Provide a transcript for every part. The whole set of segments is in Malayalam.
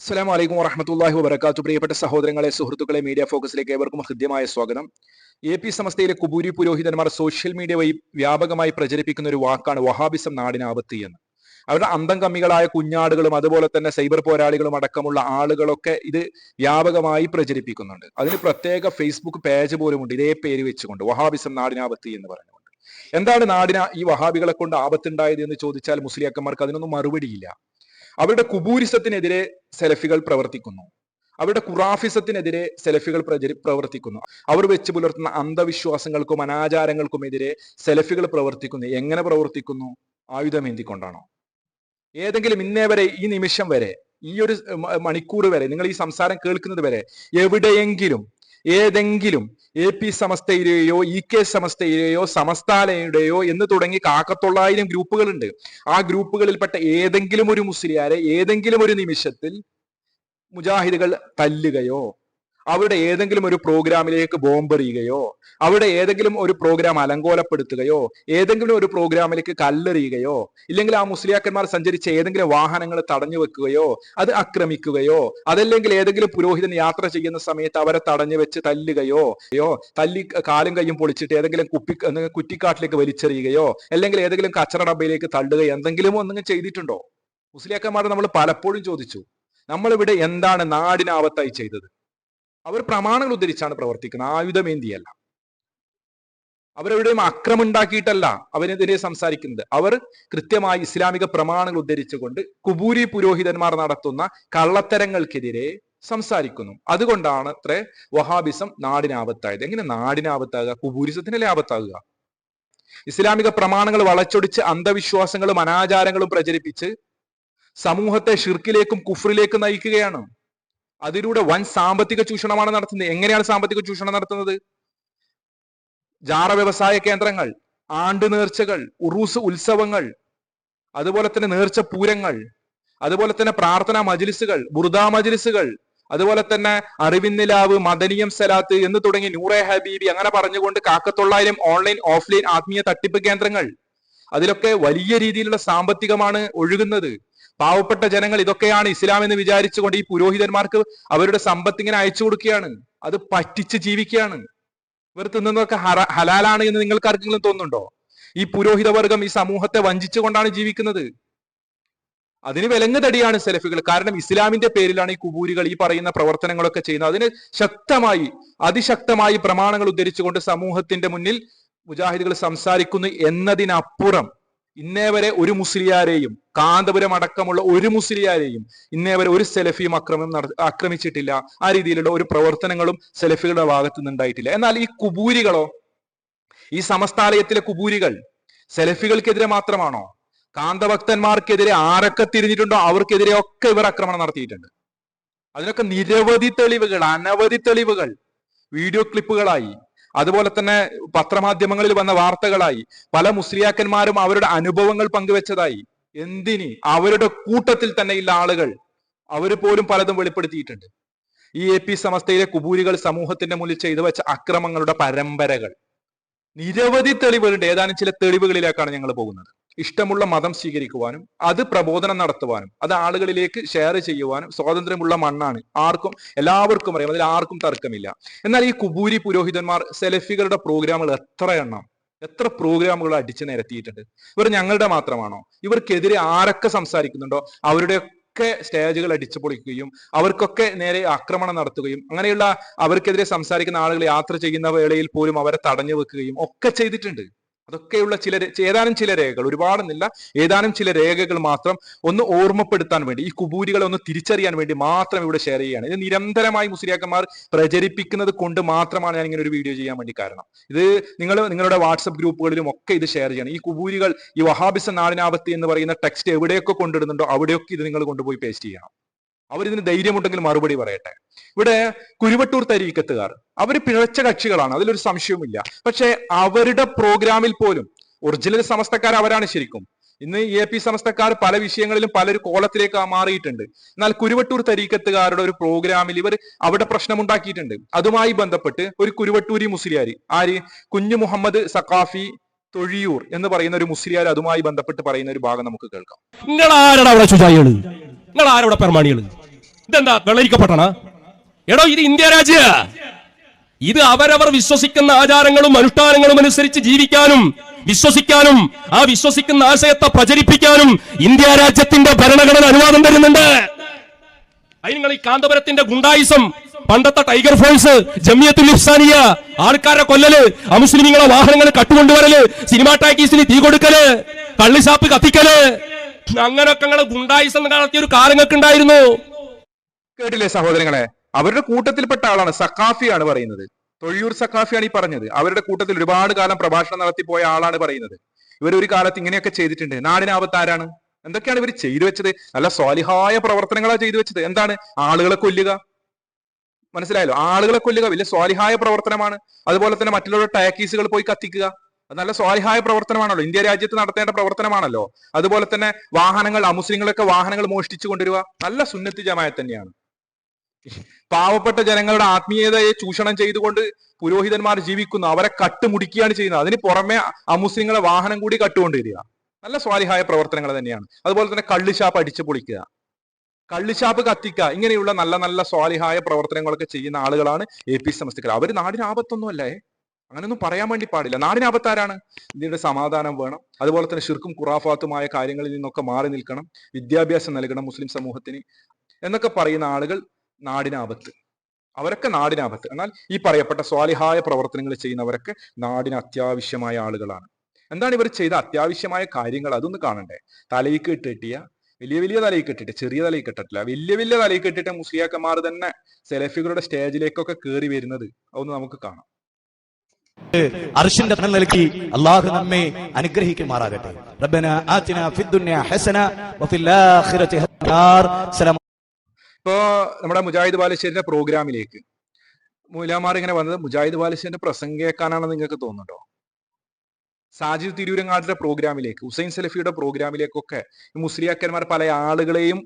അസ്സലാമു വലൈക്കും വറഹമത്തല്ലാഹി വബർക്കാത്തു പ്രിയപ്പെട്ട സഹോദരങ്ങളെ സുഹൃത്തുക്കളെ മീഡിയ ഫോക്കസിലേക്ക് ഏവർക്കും ഹൃദ്യമായ സ്വാഗതം. എ പി സമസ്തയിലെ കുബൂരി പുരോഹിതന്മാർ സോഷ്യൽ മീഡിയ വഴി വ്യാപകമായി പ്രചരിപ്പിക്കുന്ന ഒരു വാക്കാണ് വഹാബിസം നാടിനാപത്ത് എന്ന്. അവരുടെ അന്തം കമ്മികളായ കുഞ്ഞാടുകളും അതുപോലെ തന്നെ സൈബർ പോരാളികളും അടക്കമുള്ള ആളുകളൊക്കെ ഇത് വ്യാപകമായി പ്രചരിപ്പിക്കുന്നുണ്ട്. അതിന് പ്രത്യേക ഫേസ്ബുക്ക് പേജ് പോലും ഉണ്ട്. ഇതേ പേര് വെച്ചുകൊണ്ട് വഹാബിസം നാടിനാപത്ത് എന്ന് പറഞ്ഞുകൊണ്ട്. എന്താണ് നാടിന ഈ വഹാബികളെ കൊണ്ട് ആപത്തുണ്ടായത് എന്ന് ചോദിച്ചാൽ മുസ്ലിയാക്കന്മാർക്ക് അതിനൊന്നും മറുപടിയില്ല. അവരുടെ കുബൂരിസത്തിനെതിരെ സെലഫികൾ പ്രവർത്തിക്കുന്നു. അവരുടെ ഖുറാഫിസത്തിനെതിരെ സെലഫികൾ പ്രചരി പ്രവർത്തിക്കുന്നു. അവർ വെച്ച് പുലർത്തുന്ന അന്ധവിശ്വാസങ്ങൾക്കും അനാചാരങ്ങൾക്കുമെതിരെ സെലഫികൾ പ്രവർത്തിക്കുന്നു. എങ്ങനെ പ്രവർത്തിക്കുന്നു? ആയുധമേന്തിക്കൊണ്ടാണോ? ഏതെങ്കിലും ഇന്നേ വരെ ഈ നിമിഷം വരെ ഈ ഒരു മണിക്കൂർ വരെ നിങ്ങൾ ഈ സംസാരം കേൾക്കുന്നത് വരെ എവിടെയെങ്കിലും ഏതെങ്കിലും എ പി സമസ്തയിലെയോ ഇ കെ സമസ്തയിലെയോ സമസ്താലയുടെയോ എന്ന് തുടങ്ങി കാക്കത്തൊള്ളായിരം ഗ്രൂപ്പുകളുണ്ട്. ആ ഗ്രൂപ്പുകളിൽപ്പെട്ട ഏതെങ്കിലും ഒരു മുസ്ലിയാരെ ഏതെങ്കിലും ഒരു നിമിഷത്തിൽ മുജാഹിദുകൾ തല്ലുകയോ അവരുടെ ഏതെങ്കിലും ഒരു പ്രോഗ്രാമിലേക്ക് ബോംബെറിയുകയോ അവിടെ ഏതെങ്കിലും ഒരു പ്രോഗ്രാം അലങ്കോലപ്പെടുത്തുകയോ ഏതെങ്കിലും ഒരു പ്രോഗ്രാമിലേക്ക് കല്ലെറിയുകയോ ഇല്ലെങ്കിൽ ആ മുസ്ലിയാക്കന്മാർ സഞ്ചരിച്ച ഏതെങ്കിലും വാഹനങ്ങൾ തടഞ്ഞു വെക്കുകയോ അത് ആക്രമിക്കുകയോ അതല്ലെങ്കിൽ ഏതെങ്കിലും പുരോഹിതൻ യാത്ര ചെയ്യുന്ന സമയത്ത് അവരെ തടഞ്ഞു വെച്ച് തല്ലുകയോ യോ തല്ലി കാലും കൈയും പൊളിച്ചിട്ട് ഏതെങ്കിലും കുപ്പി കുറ്റിക്കാട്ടിലേക്ക് വലിച്ചെറിയുകയോ അല്ലെങ്കിൽ ഏതെങ്കിലും കച്ചറ ഡബയിലേക്ക് തള്ളുകയോ എന്തെങ്കിലും ഒന്നും ചെയ്തിട്ടുണ്ടോ? മുസ്ലിയാക്കന്മാർ നമ്മൾ പലപ്പോഴും ചോദിച്ചു. നമ്മളിവിടെ എന്താണ് നാടിനാപത്തായി ചെയ്തത്? അവർ പ്രമാണങ്ങൾ ഉദ്ധരിച്ചാണ് പ്രവർത്തിക്കുന്നത്. ആയുധമേന്തിയല്ല അവരെവിടെയും അക്രമം ഉണ്ടാക്കിയിട്ടല്ല അവനെതിരെ സംസാരിക്കുന്നത്. അവർ കൃത്യമായി ഇസ്ലാമിക പ്രമാണങ്ങൾ ഉദ്ധരിച്ചുകൊണ്ട് കുബൂരി പുരോഹിതന്മാർ നടത്തുന്ന കള്ളത്തരങ്ങൾക്കെതിരെ സംസാരിക്കുന്നു. അതുകൊണ്ടാണ് അത്ര വഹാബിസം നാടിനാപത്തായത്. എങ്ങനെ നാടിനാപത്താകുക? കുബൂരിസത്തിനല്ലേ ആപത്താകുക? ഇസ്ലാമിക പ്രമാണങ്ങൾ വളച്ചൊടിച്ച് അന്ധവിശ്വാസങ്ങളും അനാചാരങ്ങളും പ്രചരിപ്പിച്ച് സമൂഹത്തെ ഷിർക്കിലേക്കും കുഫറിലേക്കും നയിക്കുകയാണ്. അതിലൂടെ വൻ സാമ്പത്തിക ചൂഷണമാണ് നടത്തുന്നത്. എങ്ങനെയാണ് സാമ്പത്തിക ചൂഷണം നടത്തുന്നത്? ജാറ വ്യവസായ കേന്ദ്രങ്ങൾ ആണ്ട് നേർച്ചകൾ ഉറൂസ് ഉത്സവങ്ങൾ അതുപോലെ തന്നെ നേർച്ച പൂരങ്ങൾ അതുപോലെ തന്നെ പ്രാർത്ഥനാ മജിലിസുകൾ ബുർദാ മജിലിസുകൾ അതുപോലെ തന്നെ അറിവിന്നിലാവ് മദനിയം സലാത്ത് എന്ന് തുടങ്ങി നൂറെ ഹബീബി അങ്ങനെ പറഞ്ഞുകൊണ്ട് കാക്കത്തൊള്ളായിരം ഓൺലൈൻ ഓഫ്ലൈൻ ആത്മീയ തട്ടിപ്പ് കേന്ദ്രങ്ങൾ അതിലൊക്കെ വലിയ രീതിയിലുള്ള സാമ്പത്തികമാണ് ഒഴുകുന്നത്. പാവപ്പെട്ട ജനങ്ങൾ ഇതൊക്കെയാണ് ഇസ്ലാം എന്ന് വിചാരിച്ചുകൊണ്ട് ഈ പുരോഹിതന്മാർക്ക് അവരുടെ സമ്പത്ത് ഇങ്ങനെ അയച്ചു കൊടുക്കുകയാണ്. അത് പറ്റിച്ച് ജീവിക്കുകയാണ്. ഇവർ തിന്നുന്നതൊക്കെ ഹലാലാണ് എന്ന് നിങ്ങൾക്ക് ആർക്കെങ്കിലും തോന്നുന്നുണ്ടോ? ഈ പുരോഹിത വർഗം ഈ സമൂഹത്തെ വഞ്ചിച്ചുകൊണ്ടാണ് ജീവിക്കുന്നത്. അതിന് വിലങ്ങ് തടിയാണ് സെലഫികൾ. കാരണം ഇസ്ലാമിന്റെ പേരിലാണ് ഈ കുബൂരികൾ ഈ പറയുന്ന പ്രവർത്തനങ്ങളൊക്കെ ചെയ്യുന്നത്. അതിന് ശക്തമായി അതിശക്തമായി പ്രമാണങ്ങൾ ഉദ്ധരിച്ചുകൊണ്ട് സമൂഹത്തിന്റെ മുന്നിൽ മുജാഹിദുകൾ സംസാരിക്കുന്നു എന്നതിനപ്പുറം ഇന്നേ വരെ ഒരു മുസ്ലിയാരെയും കാന്തപുരം അടക്കമുള്ള ഒരു മുസ്ലിയാരെയും ഇന്നേ വരെ ഒരു സെലഫിയും അക്രമം നട ആക്രമിച്ചിട്ടില്ല. ആ രീതിയിലുള്ള ഒരു പ്രവർത്തനങ്ങളും സെലഫികളുടെ ഭാഗത്തു നിന്നുണ്ടായിട്ടില്ല എന്നാൽ ഈ കുബൂരികളോ ഈ സമസ്താലയത്തിലെ കുബൂരികൾ സെലഫികൾക്കെതിരെ മാത്രമാണോ? കാന്തഭക്തന്മാർക്കെതിരെ ആരൊക്കെ തിരിഞ്ഞിട്ടുണ്ടോ? അവർക്കെതിരെ ഒക്കെ ഇവർ ആക്രമണം നടത്തിയിട്ടുണ്ട്. അതിനൊക്കെ നിരവധി തെളിവുകൾ അനവധി തെളിവുകൾ വീഡിയോ ക്ലിപ്പുകളായി. അതുപോലെ തന്നെ പത്രമാധ്യമങ്ങളിൽ വന്ന വാർത്തകളായി പല മുസ്ലിയാക്കന്മാരും അവരുടെ അനുഭവങ്ങൾ പങ്കുവെച്ചതായി. എന്തിന്? അവരുടെ കൂട്ടത്തിൽ തന്നെയുള്ള ആളുകൾ. അവർ പോലും പലതും വെളിപ്പെടുത്തിയിട്ടുണ്ട്. ഈ എ പി സമസ്തയിലെ കുബൂരികൾ സമൂഹത്തിന്റെ മുന്നിൽ ചെയ്തു വെച്ച അക്രമങ്ങളുടെ പരമ്പരകൾ. നിരവധി തെളിവുകളുണ്ട്. ഏതാനും ചില തെളിവുകളിലേക്കാണ് ഞങ്ങൾ പോകുന്നത്. ഇഷ്ടമുള്ള മതം സ്വീകരിക്കുവാനും അത് പ്രബോധനം നടത്തുവാനും അത് ആളുകളിലേക്ക് ഷെയർ ചെയ്യുവാനും സ്വാതന്ത്ര്യമുള്ള മണ്ണാണ്. ആർക്കും എല്ലാവർക്കും അറിയാം. അതിൽ ആർക്കും തർക്കമില്ല. എന്നാൽ ഈ കുബൂരി പുരോഹിതന്മാർ സെലഫികളുടെ പ്രോഗ്രാമുകൾ എത്ര എണ്ണം എത്ര പ്രോഗ്രാമുകൾ അടിച്ചു നിരത്തിയിട്ടുണ്ട്. ഇവർ ഞങ്ങളുടെ മാത്രമാണോ? ഇവർക്കെതിരെ ആരൊക്കെ സംസാരിക്കുന്നുണ്ടോ? അവരുടെ ഒക്കെ സ്റ്റേജുകൾ അടിച്ചു പൊളിക്കുകയും അവർക്കൊക്കെ നേരെ ആക്രമണം നടത്തുകയും അങ്ങനെയുള്ള അവർക്കെതിരെ സംസാരിക്കുന്ന ആളുകൾ യാത്ര ചെയ്യുന്ന വേളയിൽ പോലും അവരെ തടഞ്ഞു വെക്കുകയും ഒക്കെ ചെയ്തിട്ടുണ്ട്. അതൊക്കെയുള്ള ചില ഏതാനും ചില രേഖകൾ ഒരുപാടൊന്നില്ല ഏതാനും ചില രേഖകൾ മാത്രം ഒന്ന് ഓർമ്മപ്പെടുത്താൻ വേണ്ടി ഈ കുബൂരികളെ ഒന്ന് തിരിച്ചറിയാൻ വേണ്ടി മാത്രം ഇവിടെ ഷെയർ ചെയ്യുകയാണ്. ഇത് നിരന്തരമായി മുസ്ലിയാക്കന്മാർ പ്രചരിപ്പിക്കുന്നത് കൊണ്ട് മാത്രമാണ് ഞാൻ ഇങ്ങനെ ഒരു വീഡിയോ ചെയ്യാൻ വേണ്ടി കാരണം. ഇത് നിങ്ങൾ നിങ്ങളുടെ വാട്സപ്പ് ഗ്രൂപ്പുകളിലും ഒക്കെ ഇത് ഷെയർ ചെയ്യണം. ഈ കുബൂരികൾ ഈ വഹാബിസ നാടിനാപത്തി എന്ന് പറയുന്ന ടെക്സ്റ്റ് എവിടെയൊക്കെ കൊണ്ടിടുന്നുണ്ടോ അവിടെയൊക്കെ ഇത് നിങ്ങൾ കൊണ്ടുപോയി പേസ്റ്റ് ചെയ്യണം. അവരിതിന് ധൈര്യമുണ്ടെങ്കിൽ മറുപടി പറയട്ടെ. ഇവിടെ കുരുവട്ടൂർ തരീക്കത്തുകാർ അവർ പിഴച്ച കക്ഷികളാണ് അതിലൊരു സംശയവുമില്ല. പക്ഷെ അവരുടെ പ്രോഗ്രാമിൽ പോലും ഒറിജിനൽ സമസ്തക്കാർ അവരാണ് ശരിക്കും. ഇന്ന് എ പി സമസ്തക്കാർ പല വിഷയങ്ങളിലും പലരും കോലത്തിലേക്ക് മാറിയിട്ടുണ്ട്. എന്നാൽ കുരുവട്ടൂർ തരീക്കത്തുകാരുടെ ഒരു പ്രോഗ്രാമിൽ ഇവർ അവിടെ പ്രശ്നമുണ്ടാക്കിയിട്ടുണ്ട്. അതുമായി ബന്ധപ്പെട്ട് ഒരു കുരുവട്ടൂരി മുസ്ലിയാർ ആര്? കുഞ്ഞു മുഹമ്മദ് സഖാഫി തൊഴിയൂർ എന്ന് പറയുന്ന ഒരു മുസ്ലിയാർ അതുമായി ബന്ധപ്പെട്ട് പറയുന്ന ഒരു ഭാഗം നമുക്ക് കേൾക്കാം. നിങ്ങൾ ആരോടെ പെർമാണികൾ ഇതെന്താ വെള്ളരിക്കപ്പെട്ടണ? എടോ ഇത് ഇന്ത്യ രാജ്യ. ഇത് അവരവർ വിശ്വസിക്കുന്ന ആചാരങ്ങളും അനുഷ്ഠാനങ്ങളും അനുസരിച്ച് ജീവിക്കാനും വിശ്വസിക്കാനും ആ വിശ്വസിക്കുന്ന ആശയത്തെ പ്രചരിപ്പിക്കാനും ഇന്ത്യ രാജ്യത്തിന്റെ ഭരണഘടന അനുവാദം തരുന്നുണ്ട്. അതിനങ്ങൾ നിങ്ങൾ ഈ കാന്തപുരത്തിന്റെ ഗുണ്ടായിസം പണ്ടത്തെ ടൈഗർ ഫോഴ്സ് ജമിയത്തുൽ ഇഫ്സാനിയ ആൾക്കാരെ കൊല്ലല് അമുസ്ലിമിങ്ങളെ വാഹനങ്ങൾ കട്ടുകൊണ്ടുവരൽ സിനിമാ ടാക്കീസിന് തീ കൊടുക്കൽ കള്ളിഷാപ്പ് കത്തിക്കൽ അങ്ങനൊക്കെ നിങ്ങൾ ഗുണ്ടായിസം നടത്തിയ ഒരു കാലങ്ങൾക്ക് ഉണ്ടായിരുന്നു. കേട്ടില്ലേ സഹോദരങ്ങളെ? അവരുടെ കൂട്ടത്തിൽപ്പെട്ട ആളാണ് സക്കാഫിയാണ് പറയുന്നത്. തൊഴിയൂർ സക്കാഫിയാണ് ഈ പറഞ്ഞത്. അവരുടെ കൂട്ടത്തിൽ ഒരുപാട് കാലം പ്രഭാഷണം നടത്തി പോയ ആളാണ് പറയുന്നത്. ഇവർ ഒരു കാലത്ത് ഇങ്ങനെയൊക്കെ ചെയ്തിട്ടുണ്ട്. നാടിനാപത്ത് ആരാണ് എന്തൊക്കെയാണ് ഇവർ ചെയ്തു വെച്ചത്? നല്ല സ്വാലിഹായ പ്രവർത്തനങ്ങളാ ചെയ്തു വെച്ചത്. എന്താണ്? ആളുകളെ കൊല്ലുക. മനസ്സിലായല്ലോ? ആളുകളെ കൊല്ലുക വലിയ സ്വാലിഹായ പ്രവർത്തനമാണ്. അതുപോലെ തന്നെ മറ്റുള്ളവരുടെ ടാക്കീസുകൾ പോയി കത്തിക്കുക. നല്ല സ്വാലിഹായ പ്രവർത്തനമാണല്ലോ. ഇന്ത്യ രാജ്യത്ത് നടത്തേണ്ട പ്രവർത്തനമാണല്ലോ. അതുപോലെ തന്നെ വാഹനങ്ങൾ അമുസ്ലിങ്ങളൊക്കെ വാഹനങ്ങൾ മോഷ്ടിച്ചു കൊണ്ടുവരിക നല്ല സുന്നത്തി ജമായത്ത് തന്നെയാണ്. പാവപ്പെട്ട ജനങ്ങളുടെ ആത്മീയതയെ ചൂഷണം ചെയ്തുകൊണ്ട് പുരോഹിതന്മാർ ജീവിക്കുന്നു. അവരെ കട്ടുമുടിക്കുകയാണ് ചെയ്യുന്നത്. അതിന് പുറമെ അമുസ്ലിങ്ങളെ വാഹനം കൂടി കട്ടുകൊണ്ടുവരിക. നല്ല സ്വാലിഹായ പ്രവർത്തനങ്ങൾ തന്നെയാണ്. അതുപോലെ തന്നെ കള്ളിഷാപ്പ് അടിച്ചു പൊളിക്കുക. കള്ളിഷാപ്പ് കത്തിക്കുക. ഇങ്ങനെയുള്ള നല്ല നല്ല സ്വാലിഹായ പ്രവർത്തനങ്ങളൊക്കെ ചെയ്യുന്ന ആളുകളാണ് എ പി സമസ്തകൾ അവർ നാടിന് ആപത്തൊന്നും അല്ലേ അങ്ങനെയൊന്നും പറയാൻ വേണ്ടി പാടില്ല. നാടിന് ആപത്താരാണ് ഇന്ത്യയുടെ സമാധാനം വേണം. അതുപോലെ തന്നെ ശിർക്കും ഖുറാഫാത്തുമായ കാര്യങ്ങളിൽ നിന്നൊക്കെ മാറി നിൽക്കണം. വിദ്യാഭ്യാസം നൽകണം മുസ്ലിം സമൂഹത്തിന് എന്നൊക്കെ പറയുന്ന ആളുകൾ നാടിനാപത്ത്. അവരൊക്കെ നാടിനാപത്ത്. എന്നാൽ ഈ പറയപ്പെട്ട സ്വാലിഹായ പ്രവർത്തനങ്ങൾ ചെയ്യുന്നവരൊക്കെ നാടിന് അത്യാവശ്യമായ ആളുകളാണ്. എന്താണ് ഇവർ ചെയ്ത അത്യാവശ്യമായ കാര്യങ്ങൾ? അതൊന്ന് കാണണ്ടേ? തലയിൽ കെട്ടിട്ടിയ വലിയ വലിയ തലയിൽ കെട്ടിട്ട് ചെറിയ തലയിൽ കെട്ടിട്ടില്ല വലിയ വലിയ തലയിൽ കെട്ടിട്ട് മുസ്ലിയാക്കന്മാർ തന്നെ സെലഫികളുടെ സ്റ്റേജിലേക്കൊക്കെ കയറി വരുന്നത് അതൊന്ന് നമുക്ക് കാണാം. അർഷിന്റെ നൽകി അള്ളാഹു നമ്മെ അനുഗ്രഹിക്കുമാറാകട്ടെ. റബ്ബന ആതിന ഫിദ്ദുന്യ ഹസന വഫിൽ ആഖിറതി ഹസന ഇപ്പോ നമ്മുടെ മുജാഹിദ് ബാലുശ്ശേരിന്റെ പ്രോഗ്രാമിലേക്ക് മൂലാമാർ ഇങ്ങനെ വന്നത് മുജാഹിദ് ബാലുശ്ശേരിന്റെ പ്രസംഗം കേൾക്കാനാണെന്ന് നിങ്ങൾക്ക് തോന്നുന്നുണ്ടോ? സാജിദ് തിരൂരങ്ങാടിന്റെ പ്രോഗ്രാമിലേക്ക് ഹുസൈൻ സലഫിയുടെ പ്രോഗ്രാമിലേക്കൊക്കെ മുസ്ലിയാക്കന്മാർ പല ആളുകളെയും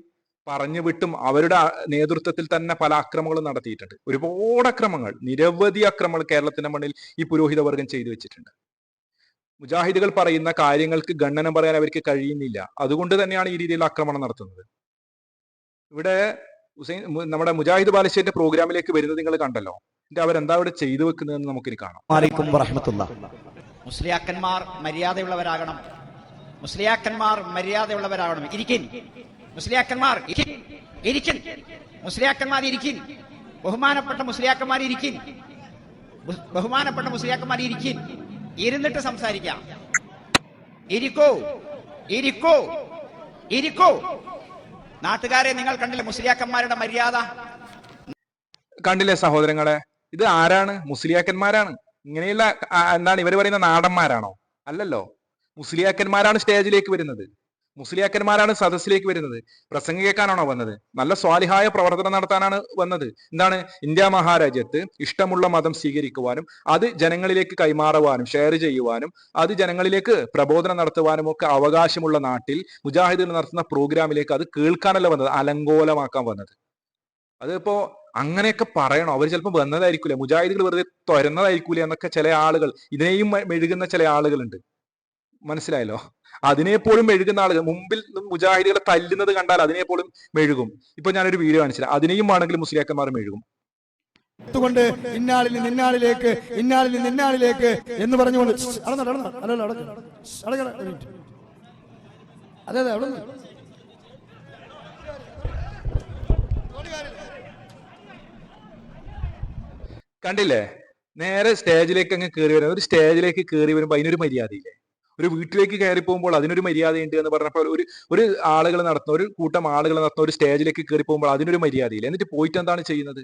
പറഞ്ഞു വിട്ടും അവരുടെ നേതൃത്വത്തിൽ തന്നെ പല അക്രമങ്ങളും നടത്തിയിട്ടുണ്ട്. ഒരുപാട് അക്രമങ്ങൾ നിരവധി അക്രമങ്ങൾ കേരളത്തിന്റെ മണ്ണിൽ ഈ പുരോഹിത വർഗം ചെയ്തു വെച്ചിട്ടുണ്ട്. മുജാഹിദുകൾ പറയുന്ന കാര്യങ്ങൾക്ക് ഗണ്ണനം പറയാൻ അവർക്ക് കഴിയുന്നില്ല. അതുകൊണ്ട് തന്നെയാണ് ഈ രീതിയിൽ ആക്രമണം നടത്തുന്നത്. ഇവിടെ ഹുസൈൻ നമ്മുടെ മുജാഹിദ് ബാലശ്ശേരിന്റെ പ്രോഗ്രാമിലേക്ക് വരുന്നത് നിങ്ങൾ കണ്ടല്ലോ. എന്നിട്ട് അവരെന്താ ഇവിടെ ചെയ്തു വെക്കുന്നതെന്ന് നമുക്കിനി കാണാം. മുസ്ലിയാക്കന്മാർ മര്യാദയുള്ളവരാകണം. മുസ്ലിയാക്കന്മാർ മര്യാദയുള്ളവരാകണം. ഇരിക്കിൻ. മുസ്ലിയാക്കന്മാർ ഇരിക്കിൻ മുസ്ലിയാക്കന്മാർ ഇരിക്കിൻ ബഹുമാനപ്പെട്ട മുസ്ലിയാക്കന്മാർ ഇരിക്കിൻ ബഹുമാനപ്പെട്ട മുസ്ലിയാക്കന്മാർ ഇരിക്കിൻ ഇരുന്നിട്ട് സംസാരിക്കാം. ഇരിക്കോ. ഇരിക്കോ. ഇരിക്കോ. നാട്ടുകാരെ നിങ്ങൾ കണ്ടില്ലേ മുസ്ലിയാക്കന്മാരുടെ മര്യാദ? കണ്ടില്ലേ സഹോദരങ്ങളെ? ഇത് ആരാണ്? മുസ്ലിയാക്കന്മാരാണ്. ഇങ്ങനെയുള്ള എന്താണ് ഇവർ പറയുന്ന നാടന്മാരാണോ? അല്ലല്ലോ. മുസ്ലിയാക്കന്മാരാണ് സ്റ്റേജിലേക്ക് വരുന്നത്. മുസ്ലിയാക്കന്മാരാണ് സദസ്സിലേക്ക് വരുന്നത്. പ്രസംഗം കേൾക്കാനാണോ വന്നത്? നല്ല സ്വാലിഹായ പ്രവർത്തനം നടത്താനാണ് വന്നത്. എന്താണ്? ഇന്ത്യ മഹാരാജ്യത്ത് ഇഷ്ടമുള്ള മതം സ്വീകരിക്കുവാനും അത് ജനങ്ങളിലേക്ക് കൈമാറുവാനും ഷെയർ ചെയ്യുവാനും അത് ജനങ്ങളിലേക്ക് പ്രബോധനം നടത്തുവാനും ഒക്കെ അവകാശമുള്ള നാട്ടിൽ മുജാഹിദുകൾ നടത്തുന്ന പ്രോഗ്രാമിലേക്ക് അത് കേൾക്കാനല്ല വന്നത് അലങ്കോലമാക്കാൻ വന്നത്. അതിപ്പോ അങ്ങനെയൊക്കെ പറയണം? അവർ ചിലപ്പോൾ വന്നതായിരിക്കില്ല മുജാഹിദുകൾ വെറുതെ തുരന്നതായിരിക്കൂലേ? എന്നൊക്കെ ചില ആളുകൾ ഇതിനെയും മെഴുകുന്ന ചില ആളുകളുണ്ട്. മനസ്സിലായല്ലോ? അതിനെപ്പോഴും മെഴുകുന്ന ആളുകൾ മുമ്പിൽ മുജാഹിദികളെ തല്ലുന്നത് കണ്ടാൽ അതിനെപ്പോഴും മെഴുകും. ഇപ്പൊ ഞാനൊരു വീഡിയോ കാണിച്ചില്ല അതിനെയും ആണെങ്കിൽ മുസ്ലിയാക്കന്മാർ മെഴുകും. കൊണ്ട് ഇന്നാളിൽ നിന്നാളിലേക്ക് ഇന്നാളിൽ നിന്നാളിലേക്ക് എന്ന് പറഞ്ഞുകൊണ്ട്. അതെ അതെ അവിടെ കണ്ടില്ലേ? നേരെ സ്റ്റേജിലേക്ക് അങ്ങ് കയറി വരുന്നത് ഒരു സ്റ്റേജിലേക്ക് കയറി വരുമ്പോൾ അതിനൊരു മര്യാദയില്ലേ? ഒരു വീട്ടിലേക്ക് കയറി പോകുമ്പോൾ അതിനൊരു മര്യാദയുണ്ട് എന്ന് പറഞ്ഞപ്പോൾ ഒരു ഒരു ആളുകൾ നടത്തുന്ന ഒരു കൂട്ടം ആളുകൾ നടത്തുന്ന ഒരു സ്റ്റേജിലേക്ക് കയറി പോകുമ്പോൾ അതിനൊരു മര്യാദയില്ല. എന്നിട്ട് പോയിട്ട് എന്താണ് ചെയ്യുന്നത്?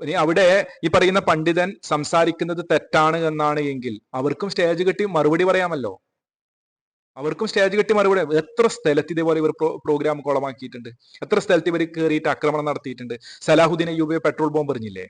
ഇനി അവിടെ ഈ പറയുന്ന പണ്ഡിതൻ സംസാരിക്കുന്നത് തെറ്റാണ് എന്നാണ് എങ്കിൽ അവർക്കും സ്റ്റേജ് കെട്ടി മറുപടി പറയാമല്ലോ. അവർക്കും സ്റ്റേജ് കെട്ടി മറുപടി എത്ര സ്ഥലത്ത് ഇതേപോലെ ഇവർ പ്രോഗ്രാം കുളമാക്കിയിട്ടുണ്ട്? എത്ര സ്ഥലത്ത് ഇവർ കയറിയിട്ട് ആക്രമണം നടത്തിയിട്ടുണ്ട്? സലാഹുദ്ദീൻ അയ്യൂബെ പെട്രോൾ ബോംബ് എറിഞ്ഞില്ലേ?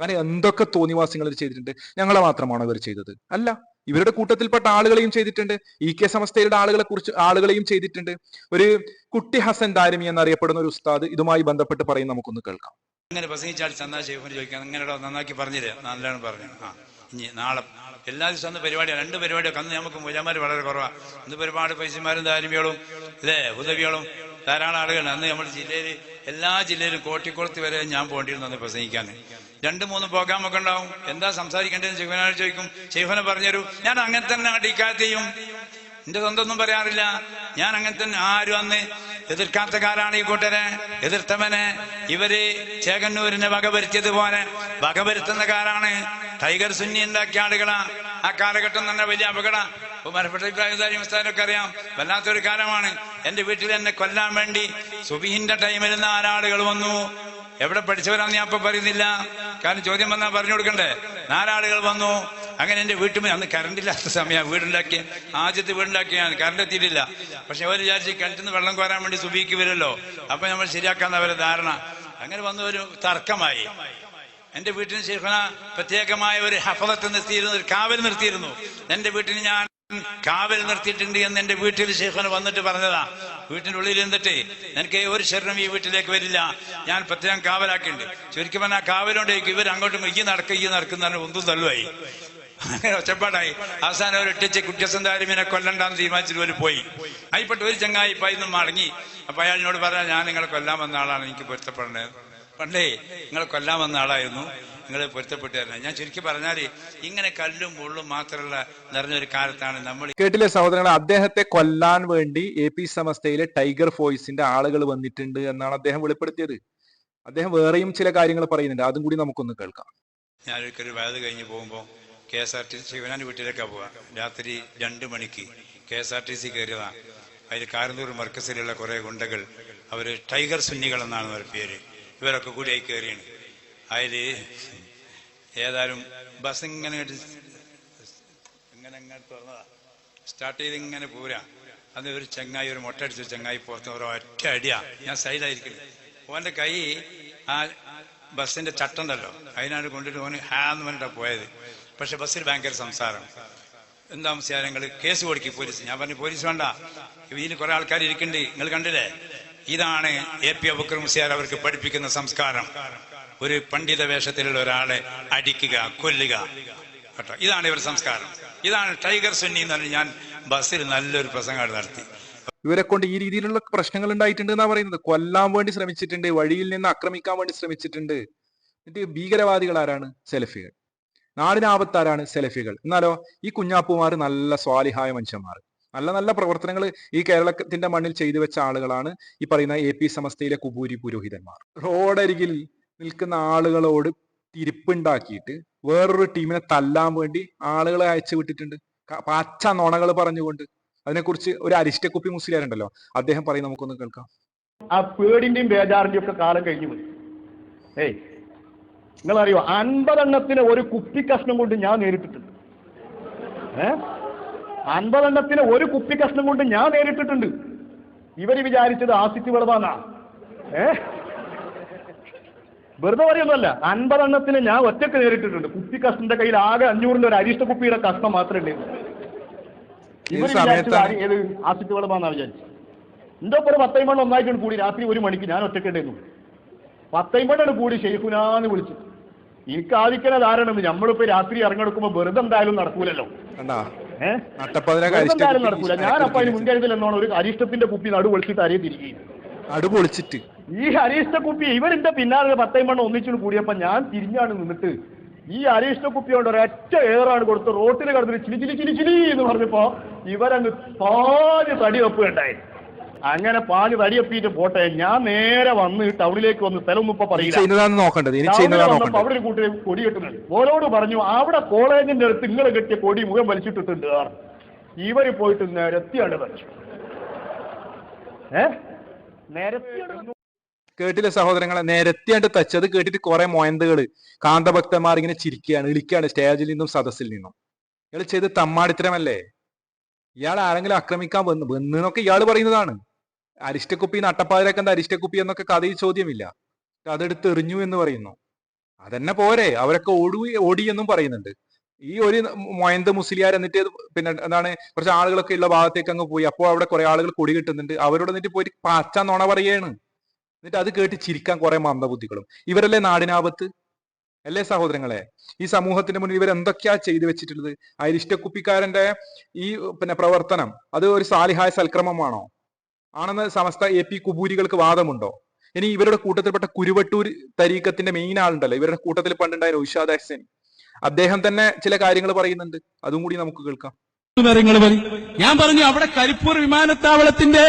അങ്ങനെ എന്തൊക്കെ തോന്നിവാസങ്ങൾ ഇവർ ചെയ്തിട്ടുണ്ട്? ഞങ്ങളെ മാത്രമാണോ ഇവർ ചെയ്തത്? അല്ല. ഇവരുടെ കൂട്ടത്തിൽപ്പെട്ട ആളുകളെയും ചെയ്തിട്ടുണ്ട്. ഇ കെ സമസ്തയുടെ ആളുകളെ കുറിച്ച് ആളുകളെയും ചെയ്തിട്ടുണ്ട്. ഒരു കുട്ടി ഹസൻ ദാരിമി എന്നറിയപ്പെടുന്ന ഒരു ഉസ്താദ് ഇതുമായി ബന്ധപ്പെട്ട് പറയും നമുക്കൊന്ന് കേൾക്കാം. അങ്ങനെ പ്രസംഗിച്ചാൽ ചന്ദാ ഷെയ്ഫിന് ചോദിക്കാം. അങ്ങനെ നന്നാക്കി പറഞ്ഞില്ലേ? നല്ലതാണ് പറഞ്ഞു ആ ഇനി നാളെ എല്ലാ ദിവസവും അന്ന് പരിപാടിയാണ് രണ്ട് പരിപാടിയൊക്കെ അന്ന് നമുക്ക് മുജാമാർ വളരെ കുറവാണ് അന്ന് ഒരുപാട് പൈസമാരും ദാരിമികളും അല്ലേ ഉദവികളും ധാരാളം ആളുകളുണ്ട്. അന്ന് നമ്മുടെ ജില്ലയിൽ എല്ലാ ജില്ലയിലും കോട്ടിക്കുളത്ത് വരെ ഞാൻ പോകേണ്ടിയിരുന്നു അന്ന് പ്രസംഗിക്കാൻ. രണ്ട് മൂന്ന് പ്രോഗ്രാമൊക്കെ ഉണ്ടാവും. എന്താ സംസാരിക്കേണ്ടതെന്ന് ശിവനാട് ചോദിക്കും. ശിവനെ പറഞ്ഞു ഞാൻ അങ്ങനെ തന്നെ അടിക്കാത്ത ചെയ്യും. എന്റെ സ്വന്തമൊന്നും പറയാറില്ല. ഞാൻ അങ്ങനെ തന്നെ ആരും അന്ന് എതിർക്കാത്ത കാലാണ് ഈ കൂട്ടരെ എതിർത്തവനെ. ഇവർ ചേകന്നൂരിനെ വകവരുത്തിയതുപോലെ വകവരുത്തുന്ന കാലാണ്. ടൈഗർ സുന്നി ഉണ്ടാക്കിയ ആളുകളാ. ആ കാലഘട്ടം തന്നെ വലിയ അപകട. ബഹുമാനപ്പെട്ട ഇബ്രാഹിം അറിയാം. വല്ലാത്തൊരു കാലമാണ്. എന്റെ വീട്ടിൽ എന്നെ കൊല്ലാൻ വേണ്ടി സുബിഹിന്റെ ടൈമിൽ നാലാളുകൾ വന്നു. എവിടെ പഠിച്ചവരാന്ന് ഞാൻ ഇപ്പൊ പറയുന്നില്ല. കാരണം ചോദ്യം വന്നാൽ പറഞ്ഞു കൊടുക്കണ്ടേ? നാലാളുകൾ വന്നു. അങ്ങനെ എന്റെ വീട്ടിൽ അന്ന് കറണ്ട് ഇല്ലാത്ത സമയം വീടുണ്ടാക്കി. ആദ്യത്തെ വീടുണ്ടാക്കിയാണ് കറണ്ട് എത്തിയിട്ടില്ല. പക്ഷെ അവർ വിചാരിച്ച് കിണറ്റിൽ നിന്ന് വെള്ളം കോരാൻ വേണ്ടി സുബിക്ക് വരുമല്ലോ. അപ്പൊ നമ്മൾ ശരിയാക്കാന്ന് അവരെ ധാരണ. അങ്ങനെ വന്ന ഒരു തർക്കമായി. എന്റെ വീട്ടിന് ശേഷം പ്രത്യേകമായ ഒരു ഹഫലത്ത് നിർത്തിയിരുന്നു ഒരു കാവൽ നിർത്തിയിരുന്നു. എന്റെ വീട്ടിന് ഞാൻ കാവൽ നിർത്തിയിട്ടുണ്ട് എന്ന് എന്റെ വീട്ടിൽ ശേഖന വന്നിട്ട് പറഞ്ഞതാ. വീട്ടിന്റെ ഉള്ളിൽ എന്നിട്ട് എനിക്ക് ഒരു ശരണം ഈ വീട്ടിലേക്ക് വരില്ല. ഞാൻ പ്രത്യേകം കാവലാക്കിണ്ട് ചുരുക്കി പറഞ്ഞാൽ കാവലുണ്ട്. ഇവർ അങ്ങോട്ടും ഈ നടക്കുക ഈ നടക്കുന്ന ഒന്നും തള്ളുവായി. അങ്ങനെ ഒച്ചപ്പാടായി. അവസാനം ഒരു ഇട്ടിച്ച് കുറ്റസന്താരിമിനെ കൊല്ലണ്ടാന്ന് തീരുമാനിച്ചിട്ട് ഒരു പോയി. ആയിപ്പെട്ട് ഒരു ചങ്ങായി പൈന്ന് മടങ്ങി. അപ്പൊ അയാളിനോട് പറഞ്ഞാൽ ഞാൻ നിങ്ങളെ കൊല്ലാൻ വന്ന ആളാണ്. എനിക്ക് പൊരുത്തപ്പെടേണ്ടത്. പണ്ടേ നിങ്ങളെ കൊല്ലാൻ വന്ന ആളായിരുന്നു. നിങ്ങൾ പൊരുത്തപ്പെട്ടു തരണം. ഞാൻ ചുരുക്കി പറഞ്ഞാൽ ഇങ്ങനെ കല്ലും മുള്ളും മാത്രമുള്ള നിറഞ്ഞൊരു കാലത്താണ് നമ്മൾ കേട്ടില്ലേ സഹോദരങ്ങളെ? അദ്ദേഹത്തെ കൊല്ലാൻ വേണ്ടി എ പി സമസ്തയിലെ ടൈഗർ ഫോഴ്സിന്റെ ആളുകൾ വന്നിട്ടുണ്ട് എന്നാണ് അദ്ദേഹം വെളിപ്പെടുത്തിയത്. അദ്ദേഹം വേറെയും ചില കാര്യങ്ങൾ പറയുന്നുണ്ട്. അതും കൂടി നമുക്കൊന്ന് കേൾക്കാം. ഞാൻ ഒരിക്കലും വയത് കഴിഞ്ഞ് പോകുമ്പോൾ K S R T C ശിവനാൻ വീട്ടിലേക്കാണ് പോവാ. രാത്രി രണ്ട് മണിക്ക് K S R T C കയറിയതാണ് അതിൽ കാരന്തൂർ മർക്കസിലുള്ള കുറെ ഗുണ്ടകൾ. അവർ ടൈഗർ സുന്നികൾ എന്നാണ് അവരുടെ പേര്. ഇവരൊക്കെ കൂടി ആയി കയറിയാണ്. അതിൽ ഏതായാലും ബസ് ഇങ്ങനെ ഇങ്ങനെ ഇങ്ങനെ തുറന്നതാ. സ്റ്റാർട്ട് ചെയ്ത് ഇങ്ങനെ പോരാ. അത് ഒരു ചങ്ങായി ഒരു മൊട്ടടിച്ച ചങ്ങായി പുറത്ത് ഒരു ഒറ്റ അടിയാ. ഞാൻ സൈഡായിരിക്കുന്നു. ഓന്റെ കൈ ആ ബസ്സിന്റെ ചട്ടുണ്ടല്ലോ. അതിനാണ് കൊണ്ടിട്ട് ഓന് ഹാ എന്ന് പറഞ്ഞിട്ടാ പോയത്. പക്ഷെ ബസ്സിൽ ഭയങ്കര സംസാരം. എന്താ നിങ്ങൾ കേസ് കൊടുക്കി പോലീസ്. ഞാൻ പറഞ്ഞു പോലീസ് വേണ്ട. ഇതിന് കുറെ ആൾക്കാർ ഇരിക്കുന്നുണ്ട് നിങ്ങൾ കണ്ടില്ലേ? ഇതാണ് എ പി അബുക്കർ അവർക്ക് പഠിപ്പിക്കുന്ന സംസ്കാരം. ഒരു പണ്ഡിത വേഷത്തിലുള്ള ഒരാളെ അടിക്കുക കൊല്ലുക. കേട്ടോ? ഇതാണ് ഇവരുടെ സംസ്കാരം. ഇതാണ് ടൈഗർ സുന്നി എന്ന് പറഞ്ഞാൽ ഞാൻ ബസ്സിൽ നല്ലൊരു പ്രസംഗം നടത്തി. ഇവരെ കൊണ്ട് ഈ രീതിയിലുള്ള പ്രശ്നങ്ങൾ ഉണ്ടായിട്ടുണ്ട് എന്നാ പറയുന്നത്. കൊല്ലാൻ വേണ്ടി ശ്രമിച്ചിട്ടുണ്ട് വഴിയിൽ നിന്ന് ആക്രമിക്കാൻ വേണ്ടി ശ്രമിച്ചിട്ടുണ്ട്. എന്നിട്ട് ഭീകരവാദികൾ ആരാണ്? സെലഫികൾ. നാടിനാപത്താരാണ് സെലഫികൾ. എന്നാലോ ഈ കുഞ്ഞാപ്പുമാർ നല്ല സ്വാലിഹായ മനുഷ്യന്മാർ. നല്ല നല്ല പ്രവർത്തനങ്ങൾ ഈ കേരളത്തിന്റെ മണ്ണിൽ ചെയ്തു വെച്ച ആളുകളാണ് ഈ പറയുന്ന എ പി സമസ്തയിലെ കുബൂരി പുരോഹിതന്മാർ. റോഡരികിൽ നിൽക്കുന്ന ആളുകളോട് തിരിപ്പുണ്ടാക്കിയിട്ട് വേറൊരു ടീമിനെ തല്ലാൻ വേണ്ടി ആളുകളെ അയച്ചു വിട്ടിട്ടുണ്ട്. പച്ച നുണകൾ പറഞ്ഞുകൊണ്ട് അതിനെക്കുറിച്ച് ഒരു അരിഷ്ടക്കുപ്പി മുസ്ലിയാരുണ്ടല്ലോ അദ്ദേഹം പറയും നമുക്കൊന്ന് കേൾക്കാം. ആ പേടിന്റെയും ബേജാറിന്റെയും ഒക്കെ കാലം കഴിഞ്ഞു പോയി. ഏയ് നിങ്ങളറിയോ അൻപതെണ്ണത്തിന് ഒരു കുപ്പി കഷ്ണം കൊണ്ട് ഞാൻ നേരിട്ടിട്ടുണ്ട്. ഏ? അൻപതെണ്ണത്തിന് ഒരു കുപ്പി കഷ്ണം കൊണ്ട് ഞാൻ നേരിട്ടിട്ടുണ്ട്. ഇവർ വിചാരിച്ചത് ആസിറ്റ് വെളുതാന്നാ ഏ? വെറുതെ പറയൊന്നുമല്ല അൻപതെണ്ണത്തിന് ഞാൻ ഒറ്റയ്ക്ക് നേരിട്ടിട്ടുണ്ട് കുപ്പി കഷ്ണന്റെ കയ്യിൽ ആകെ അഞ്ഞൂറിന്റെ ഒരു അരിഷ്ട കുപ്പിയുടെ കഷ്ണം മാത്രമേ ഉണ്ടായിരുന്നു ആസിറ്റ് വെളുതാന്നാ വിചാരിച്ചു. എന്റെ ഒപ്പം പത്തൈമണ്ണം ഒന്നായിട്ടാണ് കൂടി. രാത്രി ഒരു മണിക്ക് ഞാൻ ഒറ്റക്കേണ്ടായിരുന്നു പത്തൈമണ്ണാണ് കൂടി ഷെയ്ഖുനാന്ന് വിളിച്ചു. എനിക്ക് ആദിക്കണ ധാരണ നമ്മളിപ്പോ രാത്രി ഇറങ്ങെടുക്കുമ്പോ വെറുതെ എന്തായാലും നടക്കൂലല്ലോ. ഏഹ് എന്തായാലും നടക്കൂല. ഞാൻ അപ്പൊ അതിന് മുൻകരുതൽ എന്നാണ് ഒരു അരിഷ്ടത്തിന്റെ കുപ്പി നടു വിളിച്ചിട്ട് അരിയെ തിരികെ പൊളിച്ചിട്ട്. ഈ അരിഷ്ട കുപ്പി ഇവരിന്റെ പിന്നാലെ പത്തൈമണ്ണം ഒന്നിച്ചു കൂടിയപ്പോ ഞാൻ തിരിഞ്ഞാണ് നിന്നിട്ട്. ഈ അരിഷ്ട കുപ്പി കൊണ്ട് ഒരൊറ്റ ഏറാണ് കൊടുത്ത് റോട്ടിൽ കിടന്നിട്ട് ചിലി ചിലി ചിലി ചിലി എന്ന് പറഞ്ഞപ്പോ ഇവരങ്ങ് പാൽ തടി വെപ്പുണ്ടായി അങ്ങനെ പാൽ തടിയപ്പിയിട്ട് പോട്ടെ ഞാൻ നേരെ വന്ന് ടൗണിലേക്ക് വന്ന് സ്ഥലം ഒന്നും ഇപ്പൊ പറയില്ല. അവിടെ ഒരു കൂട്ടി കൊടി കെട്ടുന്നുണ്ട് ഓരോട് പറഞ്ഞു അവിടെ കോളേജിന്റെ അടുത്ത് ഇങ്ങനെ കെട്ടിയ കൊടി മുഖം വലിച്ചിട്ടിട്ടുണ്ട് ആർ ഇവർ പോയിട്ട് നിരത്തിയാണ് വലിച്ചു. ഏ? നിരത്തിയാണ് കേട്ടില്ലേ സഹോദരങ്ങളെ? നിരത്തിയാണ്ട് തച്ചത് കേട്ടിട്ട് കുറെ മോയന്തകൾ കാന്തഭക്തന്മാർ ഇങ്ങനെ ചിരിക്കുകയാണ് ഇളിക്കുകയാണ് സ്റ്റേജിൽ നിന്നും സദസ്സിൽ നിന്നും. ഇയാൾ ചെയ്ത് തമ്മാടിത്തരമല്ലേ? ഇയാൾ ആരെങ്കിലും ആക്രമിക്കാൻ വന്നു വന്നു എന്നൊക്കെ ഇയാൾ പറയുന്നതാണ്. അരിഷ്ടക്കുപ്പി നട്ടപ്പാതിരൊക്കെ അരിഷ്ടക്കുപ്പി എന്നൊക്കെ കഥയിൽ ചോദ്യമില്ല. അതെടുത്ത് എറിഞ്ഞു എന്ന് പറയുന്നു. അതന്നെ പോരെ അവരൊക്കെ ഓടി ഓടി എന്നും പറയുന്നുണ്ട്. ഈ ഒരു മൊയന്ത് മുസ്ലിയാർ എന്നിട്ട് പിന്നെ എന്താണ് കുറച്ച് ആളുകളൊക്കെ ഉള്ള ഭാഗത്തേക്ക് അങ്ങ് പോയി. അപ്പോൾ അവിടെ കുറെ ആളുകൾ കൊടി കിട്ടുന്നുണ്ട്. അവരോട് എന്നിട്ട് പോയിട്ട് പച്ച നുണ പറയാണ്. എന്നിട്ട് അത് കേട്ട് ചിരിക്കാൻ കുറെ മന്ദബുദ്ധികളും. ഇവരല്ലേ നാടിനാപത്ത്? അല്ലേ സഹോദരങ്ങളെ? ഈ സമൂഹത്തിന്റെ മുന്നിൽ ഇവരെന്തൊക്കെയാ ചെയ്തു വെച്ചിട്ടുള്ളത്? ആ ഇരിഷ്ടക്കുപ്പിക്കാരന്റെ ഈ പിന്നെ പ്രവർത്തനം അത് ഒരു സാലിഹായ സൽക്രമമാണോ? ആണെന്ന് സമസ്ത എ പി കുബൂരികൾക്ക് വാദമുണ്ടോ? ഇനി ഇവരുടെ കൂട്ടത്തിൽപ്പെട്ട കുരുവട്ടൂർ തരീക്കത്തിന്റെ മെയിൻ ആളുണ്ടല്ലോ. ഇവരുടെ കൂട്ടത്തിൽ പണ്ടുണ്ടായ ഉഷാദ് ഹസൻ. അദ്ദേഹം തന്നെ ചില കാര്യങ്ങൾ പറയുന്നുണ്ട്. അതും കൂടി നമുക്ക് കേൾക്കാം. ഞാൻ പറഞ്ഞു അവിടെ കരിപ്പൂർ വിമാനത്താവളത്തിന്റെ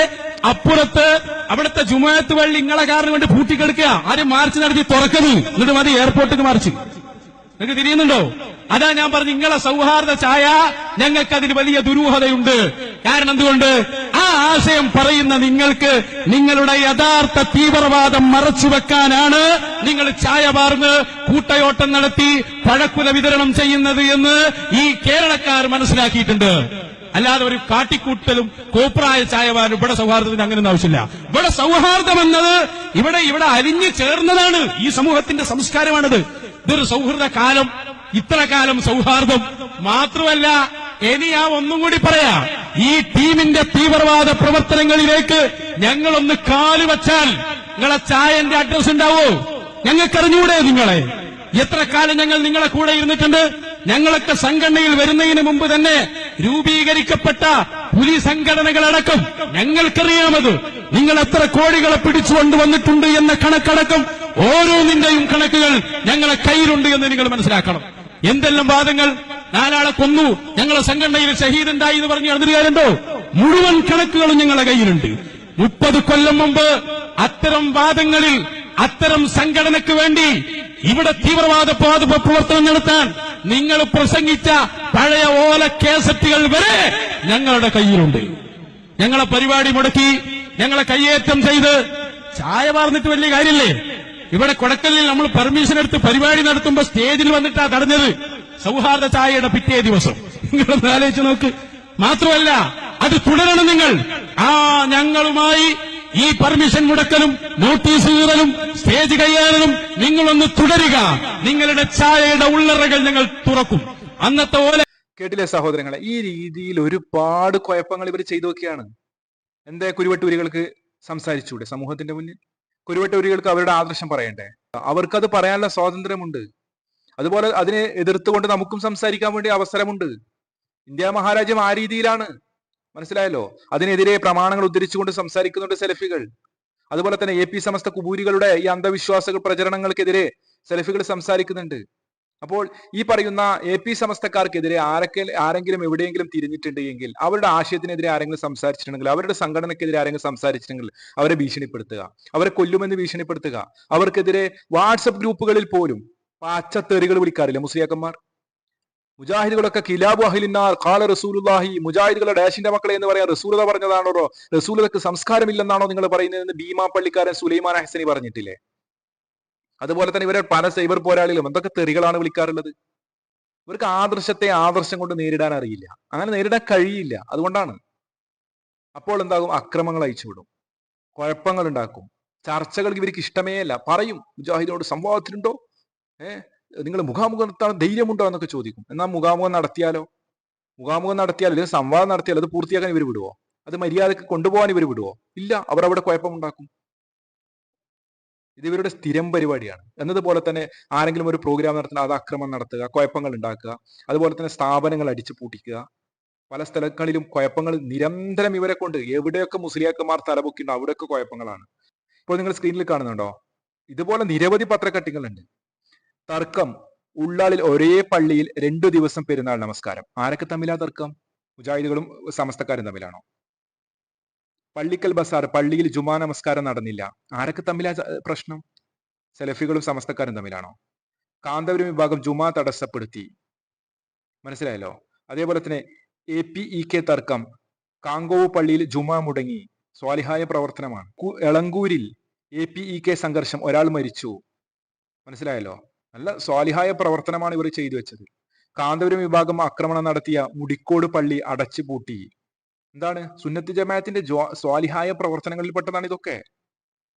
അപ്പുറത്ത് അവിടുത്തെ ജുമാത്ത് വള്ളി ഇങ്ങളെ കാരണം കൊണ്ട് പൂട്ടിക്കെടുക്കുക. ആരും മാർച്ച് നടത്തി തുറക്കുന്നു എന്നിട്ട് മതി എയർപോർട്ടിൽ മാർച്ച്. നിങ്ങൾക്ക് തിരിയുന്നുണ്ടോ? അതാ ഞാൻ പറഞ്ഞു നിങ്ങളെ സൗഹാർദ്ദ ചായ ഞങ്ങൾക്ക് അതിന് വലിയ ദുരൂഹതയുണ്ട്. കാരണം എന്തുകൊണ്ട്? ആ ആശയം പറയുന്ന നിങ്ങൾക്ക് നിങ്ങളുടെ യഥാർത്ഥ തീവ്രവാദം മറച്ചുവെക്കാനാണ് നിങ്ങൾ ചായ പാർന്ന് കൂട്ടയോട്ടം നടത്തി പഴക്കുല വിതരണം ചെയ്യുന്നത് എന്ന് ഈ കേരളക്കാർ മനസ്സിലാക്കിയിട്ടുണ്ട്. അല്ലാതെ ഒരു കാട്ടിക്കൂട്ടലും കോപ്രായ ചായവാനും ഇവിടെ സൗഹാർദ്ദത്തിന് അങ്ങനെ ആവശ്യമില്ല. ഇവിടെ സൗഹാർദ്ദം എന്നത് ഇവിടെ ഇവിടെ അലിഞ്ഞു ചേർന്നതാണ് ഈ സമൂഹത്തിന്റെ സംസ്കാരമാണിത്. ഇതൊരു സൗഹൃദ കാലം ഇത്ര കാലം സൗഹാർദ്ദം. മാത്രമല്ല ഇനി ഞാൻ ഒന്നും കൂടി പറയാം. ഈ ടീമിന്റെ തീവ്രവാദ പ്രവർത്തനങ്ങളിലേക്ക് ഞങ്ങളൊന്ന് കാലുവച്ചാൽ നിങ്ങളെ ചായന്റെ അഡ്രസ് ഉണ്ടാവോ? ഞങ്ങൾക്കറിഞ്ഞൂടെ നിങ്ങളെ. എത്ര കാലം ഞങ്ങൾ നിങ്ങളെ കൂടെ ഇരുന്നിട്ടുണ്ട്? ഞങ്ങളൊക്കെ സംഘടനയിൽ വരുന്നതിന് മുമ്പ് തന്നെ രൂപീകരിക്കപ്പെട്ട പുലി സംഘടനകളടക്കം ഞങ്ങൾക്കറിയാമത്. നിങ്ങൾ എത്ര കോടികളെ പിടിച്ചു കൊണ്ടുവന്നിട്ടുണ്ട് എന്ന കണക്കടക്കം ഓരോന്നിന്റെയും കണക്കുകൾ ഞങ്ങളെ കയ്യിലുണ്ട് എന്ന് നിങ്ങൾ മനസ്സിലാക്കണം. എന്തെല്ലാം വാദങ്ങൾ? നാലാളെ കൊന്നു. ഞങ്ങളെ സംഘടനയിൽ ഷഹീദുണ്ടായി എന്ന് പറഞ്ഞു അതിരുകാരുണ്ടോ മുഴുവൻ കണക്കുകളും ഞങ്ങളെ കയ്യിലുണ്ട്. മുപ്പത് കൊല്ലം മുമ്പ് അത്തരം വാദങ്ങളിൽ അത്തരം സംഘടനയ്ക്ക് വേണ്ടി ഇവിടെ തീവ്രവാദ പാത പ്രവർത്തനം നടത്താൻ നിങ്ങൾ പ്രസംഗിച്ച പഴയ ഓല കേസറ്റുകൾ വരെ ഞങ്ങളുടെ കയ്യിലുണ്ട്. ഞങ്ങളെ പരിപാടി മുടക്കി ഞങ്ങളെ കയ്യേറ്റം ചെയ്ത് ചായ വാർന്നിട്ട് വലിയ കാര്യമില്ലേ? ഇവിടെ കൊടക്കലിൽ നമ്മൾ പെർമിഷൻ എടുത്ത് പരിപാടി നടത്തുമ്പോ സ്റ്റേജിൽ വന്നിട്ടാ തടഞ്ഞത്. സൗഹാർദ്ദ ചായയുടെ പിറ്റേ ദിവസം. നിങ്ങളൊന്ന് ആലോചിച്ച് നോക്ക്. മാത്രമല്ല അത് തുടരണം നിങ്ങൾ. ആ ഞങ്ങളുമായി ഈ പെർമിഷൻ മുടക്കലും നോട്ടീസ് കീറലും സ്റ്റേജ് കയ്യേറലും നിങ്ങളൊന്ന് തുടരുക. നിങ്ങളുടെ ചായയുടെ ഉള്ളറകൾ ഞങ്ങൾ തുറക്കും. അന്നത്തെ ഓല കേട്ടില്ലേ സഹോദരങ്ങളെ? ഈ രീതിയിൽ ഒരുപാട് കുഴപ്പങ്ങൾ ഇവർ ചെയ്തു നോക്കിയാണ്. എന്തേ കുരുവട്ടൂരികൾക്ക് സംസാരിച്ചൂടെ സമൂഹത്തിന്റെ മുന്നിൽ? കുരുവട്ടൂരികൾക്ക് അവരുടെ ആദർശം പറയണ്ടേ? അവർക്കത് പറയാനുള്ള സ്വാതന്ത്ര്യമുണ്ട്. അതുപോലെ അതിനെ എതിർത്തുകൊണ്ട് നമുക്കും സംസാരിക്കാൻ വേണ്ടി അവസരമുണ്ട്. ഇന്ത്യ മഹാരാജ്യം ആ രീതിയിലാണ്. മനസ്സിലായല്ലോ? അതിനെതിരെ പ്രമാണങ്ങൾ ഉദ്ധരിച്ചുകൊണ്ട് സംസാരിക്കുന്നുണ്ട് സെലഫികൾ. അതുപോലെ തന്നെ എ പി സമസ്ത കുബൂരികളുടെ ഈ അന്ധവിശ്വാസ പ്രചരണങ്ങൾക്കെതിരെ സെലഫികൾ സംസാരിക്കുന്നുണ്ട്. അപ്പോൾ ഈ പറയുന്ന എ പി സമസ്തക്കാർക്കെതിരെ ആരൊക്കെ ആരെങ്കിലും എവിടെയെങ്കിലും തിരിഞ്ഞിട്ടുണ്ട് എങ്കിൽ അവരുടെ ആശയത്തിനെതിരെ ആരെങ്കിലും സംസാരിച്ചിട്ടുണ്ടെങ്കിൽ അവരുടെ സംഘടനക്കെതിരെ ആരെങ്കിലും സംസാരിച്ചിട്ടുണ്ടെങ്കിൽ അവരെ ഭീഷണിപ്പെടുത്തുക. അവരെ കൊല്ലുമെന്ന് ഭീഷണിപ്പെടുത്തുക. അവർക്കെതിരെ വാട്സപ്പ് ഗ്രൂപ്പുകളിൽ പോലും പച്ചത്തേറികൾ വിളിക്കാറില്ല. മുസ്ലിയാക്കന്മാർ മുജാഹിദുകളൊക്കെ കിലാബു അഹിലിന്നാർ കാല റസൂലുല്ലാഹി മുജാഹിദുകളുടെ ഡാഷിന്റെ മക്കളെ എന്ന് പറയാൻ റസൂലത പറഞ്ഞതാണോ റസൂലതക്ക് സംസ്കാരമില്ലെന്നാണോ നിങ്ങൾ പറയുന്നതെന്ന് ഭീമാ പള്ളിക്കാരൻ സുലൈമാൻ ഹസനി പറഞ്ഞിട്ടില്ലേ? അതുപോലെ തന്നെ ഇവരെ പല സൈബർ പോരാളികളും എന്തൊക്കെ തെറികളാണ് വിളിക്കാറുള്ളത്? ഇവർക്ക് ആദർശത്തെ ആദർശം കൊണ്ട് നേരിടാൻ അറിയില്ല. അങ്ങനെ നേരിടാൻ കഴിയില്ല. അതുകൊണ്ടാണ്. അപ്പോൾ എന്താകും? അക്രമങ്ങൾ അയച്ചുവിടും കുഴപ്പങ്ങൾ ഉണ്ടാക്കും. ചർച്ചകൾ ഇവർക്ക് ഇഷ്ടമേ അല്ല. പറയും. മുജാഹിദിനോട് സംവാദത്തിനുണ്ടോ ഏഹ് നിങ്ങൾ മുഖാമുഖം നടത്താൻ ധൈര്യമുണ്ടോ എന്നൊക്കെ ചോദിക്കും. എന്നാൽ മുഖാമുഖം നടത്തിയാലോ? മുഖാമുഖം നടത്തിയാൽ അല്ലെങ്കിൽ സംവാദം നടത്തിയാൽ അത് പൂർത്തിയാക്കാൻ ഇവർ വിടുവോ? അത് മര്യാദയ്ക്ക് കൊണ്ടുപോകാൻ ഇവർ വിടുവോ? ഇല്ല അവർ അവിടെ കുഴപ്പമുണ്ടാക്കും ഇത് ഇവരുടെ സ്ഥിരം പരിപാടിയാണ്. എന്നതുപോലെ തന്നെ ആരെങ്കിലും ഒരു പ്രോഗ്രാം നടത്തുന്ന അത് അക്രമം നടത്തുക കുഴപ്പങ്ങൾ ഉണ്ടാക്കുക അതുപോലെ തന്നെ സ്ഥാപനങ്ങൾ അടിച്ചു പൂട്ടിക്കുക. പല സ്ഥലങ്ങളിലും കുഴപ്പങ്ങൾ നിരന്തരം ഇവരെ കൊണ്ട് എവിടെയൊക്കെ മുസ്ലിയാക്കന്മാർ തലപൊക്കിണ്ടോ അവിടെയൊക്കെ കുഴപ്പങ്ങളാണ്. ഇപ്പോൾ നിങ്ങൾ സ്ക്രീനിൽ കാണുന്നുണ്ടോ? ഇതുപോലെ നിരവധി പത്രക്കട്ടിങ്ങളുണ്ട് തർക്കം. ഉള്ളാളിൽ ഒരേ പള്ളിയിൽ രണ്ടു ദിവസം പെരുന്നാൾ നമസ്കാരം. ആരൊക്കെ തമ്മിലാ തർക്കം? മുജാഹിദുകളും സമസ്തക്കാരും തമ്മിലാണോ? പള്ളിക്കൽ ബസാർ പള്ളിയിൽ ജുമാ നമസ്കാരം നടന്നില്ല. ആരൊക്കെ തമ്മിലാ പ്രശ്നം? സെലഫികളും സമസ്തക്കാരും തമ്മിലാണോ? കാന്തപുരം വിഭാഗം ജുമാ തടസ്സപ്പെടുത്തി. മനസ്സിലായല്ലോ? അതേപോലെ തന്നെ എ പി ഇ കെ തർക്കം. കാങ്കോവ് പള്ളിയിൽ ജുമാ മുടങ്ങി. സ്വാലിഹായ പ്രവർത്തനമാണ്. എളങ്കൂരിൽ എ പി ഇ കെ സംഘർഷം. ഒരാൾ മരിച്ചു. മനസ്സിലായല്ലോ? നല്ല സ്വാലിഹായ പ്രവർത്തനമാണ് ഇവർ ചെയ്തു വെച്ചത്. കാന്തപുരം വിഭാഗം ആക്രമണം നടത്തിയ മുടിക്കോട് പള്ളി അടച്ചു പൂട്ടി. എന്താണ്? സുന്നത്ത് ജമാഅത്തിന്റെ ജോ സ്വാലിഹായ പ്രവർത്തനങ്ങളിൽപ്പെട്ടതാണ് ഇതൊക്കെ.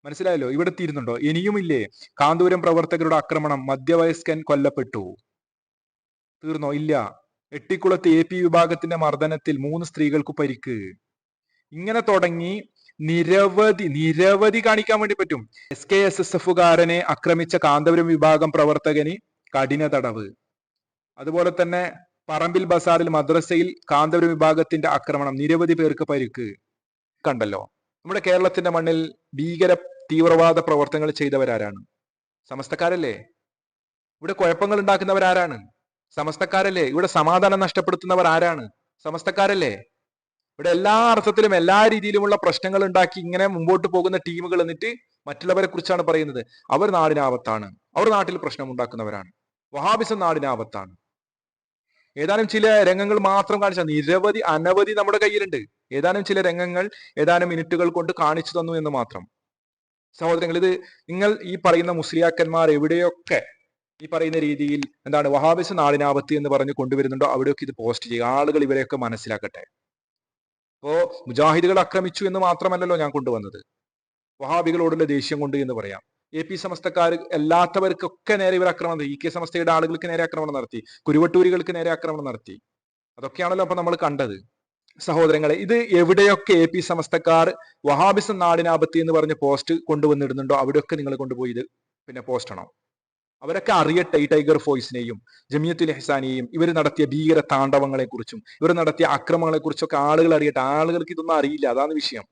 മനസ്സിലായല്ലോ? ഇവിടെ തീരുന്നുണ്ടോ ഇനിയുമില്ലേ കാന്തപുരം പ്രവർത്തകരുടെ ആക്രമണം മധ്യവയസ്കൻ കൊല്ലപ്പെട്ടു. തീർന്നോ? ഇല്ല. എട്ടിക്കുളത്ത് എ പി വിഭാഗത്തിന്റെ മർദ്ദനത്തിൽ മൂന്ന് സ്ത്രീകൾക്ക് പരിക്ക്. ഇങ്ങനെ തുടങ്ങി നിരവധി നിരവധി കാണിക്കാൻ വേണ്ടി പറ്റും. എസ് കെ എസ് എസ് എഫുകാരനെ ആക്രമിച്ച കാന്തപുരം വിഭാഗം പ്രവർത്തകന് കഠിന തടവ്. അതുപോലെ തന്നെ പറമ്പിൽ ബസാറിൽ മദ്രസയിൽ കാന്തപുരം വിഭാഗത്തിന്റെ ആക്രമണം നിരവധി പേർക്ക് പരിക്ക്. കണ്ടല്ലോ. നമ്മുടെ കേരളത്തിന്റെ മണ്ണിൽ ഭീകര തീവ്രവാദ പ്രവർത്തനങ്ങൾ ചെയ്തവരാരാണ്? സമസ്തക്കാരല്ലേ? ഇവിടെ കുഴപ്പങ്ങൾ ഉണ്ടാക്കുന്നവരാരാണ്? സമസ്തക്കാരല്ലേ? ഇവിടെ സമാധാനം നഷ്ടപ്പെടുത്തുന്നവർ ആരാണ് സമസ്തക്കാരല്ലേ? ഇവിടെ എല്ലാ അർത്ഥത്തിലും എല്ലാ രീതിയിലുമുള്ള പ്രശ്നങ്ങൾ ഉണ്ടാക്കി ഇങ്ങനെ മുമ്പോട്ട് പോകുന്ന ടീമുകൾ എന്നിട്ട് മറ്റുള്ളവരെ കുറിച്ചാണ് പറയുന്നത്. അവർ നാടിനാപത്താണ്. അവർ നാട്ടിൽ പ്രശ്നം ഉണ്ടാക്കുന്നവരാണ്. വഹാബിസം നാടിനാപത്താണ്. ഏതാനും ചില രംഗങ്ങൾ മാത്രം കാണിച്ച നിരവധി അനവധി നമ്മുടെ കയ്യിലുണ്ട്. ഏതാനും ചില രംഗങ്ങൾ ഏതാനും മിനിറ്റുകൾ കൊണ്ട് കാണിച്ചു തന്നു എന്ന് മാത്രം. സഹോദരങ്ങൾ ഇത് നിങ്ങൾ ഈ പറയുന്ന മുസ്ലിയാക്കന്മാർ എവിടെയൊക്കെ ഈ പറയുന്ന രീതിയിൽ എന്താണ് വഹാബിസ് നാടിനാപത്ത് എന്ന് പറഞ്ഞ് കൊണ്ടുവരുന്നുണ്ടോ അവിടെയൊക്കെ ഇത് പോസ്റ്റ് ചെയ്യുക. ആളുകൾ ഇവരെയൊക്കെ മനസ്സിലാക്കട്ടെ. ഇപ്പോ മുജാഹിദുകൾ ആക്രമിച്ചു എന്ന് മാത്രമല്ലല്ലോ ഞാൻ കൊണ്ടുവന്നത്. വഹാബികളോടുള്ള ദേഷ്യം കൊണ്ട് എന്ന് പറയാം. എ പി സമസ്തക്കാർ അല്ലാത്തവർക്കൊക്കെ നേരെ ഇവർ ആക്രമണം നടത്തി. ഇ കെ സമസ്തയുടെ ആളുകൾക്ക് നേരെ ആക്രമണം നടത്തി. കുരുവട്ടൂരികൾക്ക് നേരെ ആക്രമണം നടത്തി. അതൊക്കെയാണല്ലോ അപ്പൊ നമ്മൾ കണ്ടത്. സഹോദരങ്ങളെ ഇത് എവിടെയൊക്കെ എ പി സമസ്തക്കാർ വഹാബിസം നാടിനാപത്തി എന്ന് പറഞ്ഞ പോസ്റ്റ് കൊണ്ടുവന്നിടുന്നുണ്ടോ? അവിടെയൊക്കെ നിങ്ങൾ കൊണ്ടുപോയി ഇത് പിന്നെ പോസ്റ്റ് ആണോ? അവരൊക്കെ അറിയട്ടെ ഈ ടൈഗർ ഫോഴ്സിനെയും ജമിയത്തുൽ ഹിസാനെയും ഇവർ നടത്തിയ ഭീകര താണ്ഡവങ്ങളെ കുറിച്ചും ഇവർ നടത്തിയ അക്രമങ്ങളെ കുറിച്ചൊക്കെ ആളുകൾ അറിയട്ടെ. ആളുകൾക്ക് ഇതൊന്നും അറിയില്ല. അതാണ് വിഷയം.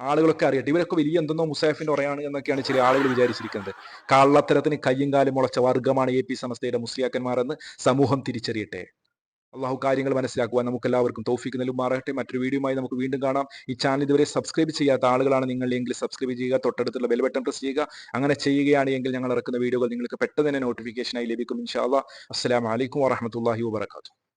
ആളുകളൊക്കെ അറിയട്ടെ. ഇവരൊക്കെ വലിയ എന്തെന്നോ മുസാഫിന്റെ ഉറയാണ് എന്നൊക്കെയാണ് ചില ആളുകൾ വിചാരിച്ചിരിക്കുന്നത്. കള്ളത്തരത്തിന് കയ്യും കാലും മുളച്ച വർഗമാണ് എ പി സമസ്തയുടെ മുസ്ലിയാക്കന്മാർ എന്ന് സമൂഹം തിരിച്ചറിയട്ടെ. അള്ളാഹു കാര്യങ്ങൾ മനസ്സിലാക്കുവാൻ നമുക്ക് എല്ലാവർക്കും തൗഫീക്ക് മാറട്ടെ മറ്റൊരു വീഡിയോയുമായി നമുക്ക് വീണ്ടും കാണാം. ഈ ചാനൽ ഇതുവരെ സബ്സ്ക്രൈബ് ചെയ്യാത്ത ആളുകളാണ് നിങ്ങൾ എങ്കിൽ സബ്സ്ക്രൈബ് ചെയ്യുക തൊട്ടടുത്തുള്ള ബെൽ ബട്ടൺ പ്രസ് ചെയ്യുക. അങ്ങനെ ചെയ്യുകയാണെങ്കിൽ ഞങ്ങൾ ഇറക്കുന്ന വീഡിയോകൾ നിങ്ങൾക്ക് പെട്ടെന്ന് തന്നെ നോട്ടിഫിക്കേഷനായി ലഭിക്കും ഇൻഷാ അസ്സാം അസ്സലാമു വാഹമത്തല്ലാഹി വാത്തു